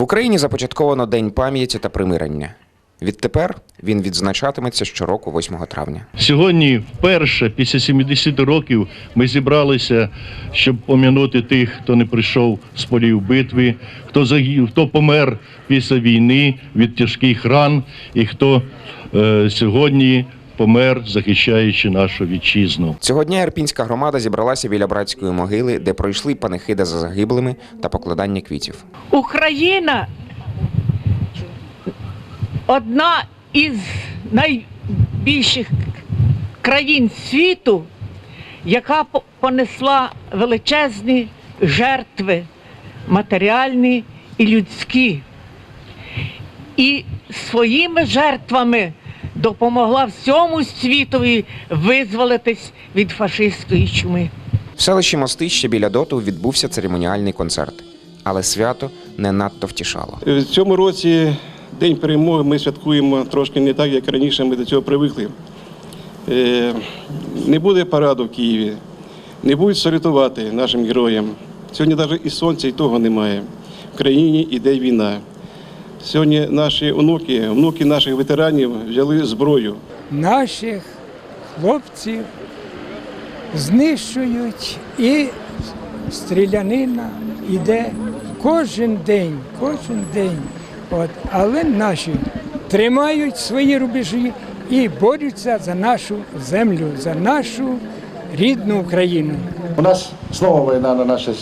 В Україні започатковано День пам'яті та примирення. Відтепер він відзначатиметься щороку 8 травня. Сьогодні, вперше, після 70 років, ми зібралися, щоб пом'янути тих, хто не прийшов з полів битви, хто загів, хто помер після війни від тяжких ран, і хто е, сьогодні помер, захищаючи нашу вітчизну. Цього дня Ірпінська громада зібралася біля братської могили, де пройшли панихида за загиблими та покладання квітів. Україна одна із найбільших країн світу, яка понесла величезні жертви матеріальні і людські. І своїми жертвами допомогла всьому світові визволитись від фашистської чуми. В селищі Мостище біля доту відбувся церемоніальний концерт, але свято не надто втішало. В цьому році День перемоги ми святкуємо трошки не так, як раніше ми до цього привикли. Е, Не буде параду в Києві, не будуть салютувати нашим героям. Сьогодні навіть і сонця, і того немає. В країні йде війна. Сьогодні наші онуки, внуки наших ветеранів взяли зброю. наших хлопців знищують і стрілянина йде кожен день, кожен день. От, але наші тримають свої рубежі і борються за нашу землю, за нашу рідну Україну. У нас снова война на нашей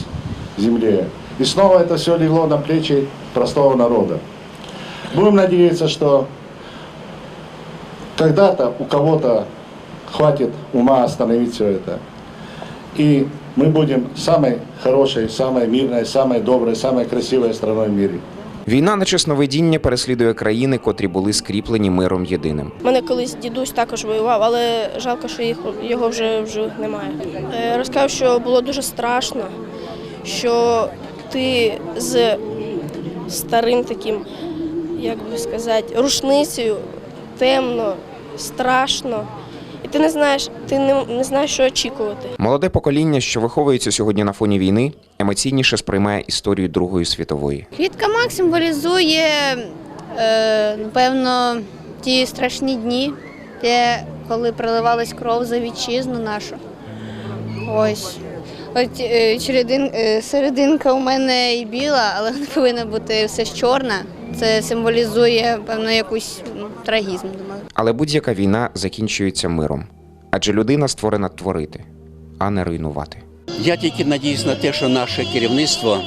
земле. И снова это все легло на плечи простого народа. Будем надеяться, что когда-то у кого-то хватит ума остановить все это. И мы будем самой хорошей, самой мирной, самой доброй, самой красивой страной в мире. Війна на чесновидіння переслідує країни, котрі були скріплені миром єдиним. Мене колись дідусь також воював, але жалко, що їх, його вже в живих немає. Е, Розказав, що було дуже страшно, що ти з старим таким, як би сказати, рушницею темно, страшно. І ти не знаєш, ти не, не знаєш, що очікувати. Молоде покоління, що виховується сьогодні на фоні війни, емоційніше сприймає історію Другої світової. Квітка Мак символізує, е, напевно, ті страшні дні, те, коли проливалась кров за вітчизну нашу. Ось. От е, чередин, е, серединка у мене і біла, але не повинна бути все ж чорна. Це символізує, певно, якусь ну, трагізм, думаю. Але будь-яка війна закінчується миром, адже людина створена творити, а не руйнувати. Я тільки надіюсь на те, що наше керівництво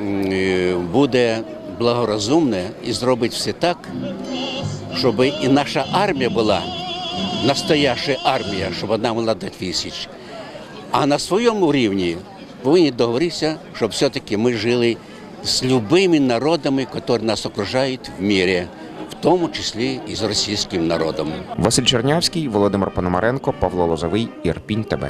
е, буде благорозумне і зробить все так, щоб і наша армія була настояща армія, щоб вона була до тисяч. А на своєму рівні повинні договоритися, щоб все-таки ми жили з любими народами, які нас окружають в мірі, в тому числі і з російським народом. Василь Чернявський, Володимир Пономаренко, Павло Лозовий, Ірпінь ТБ.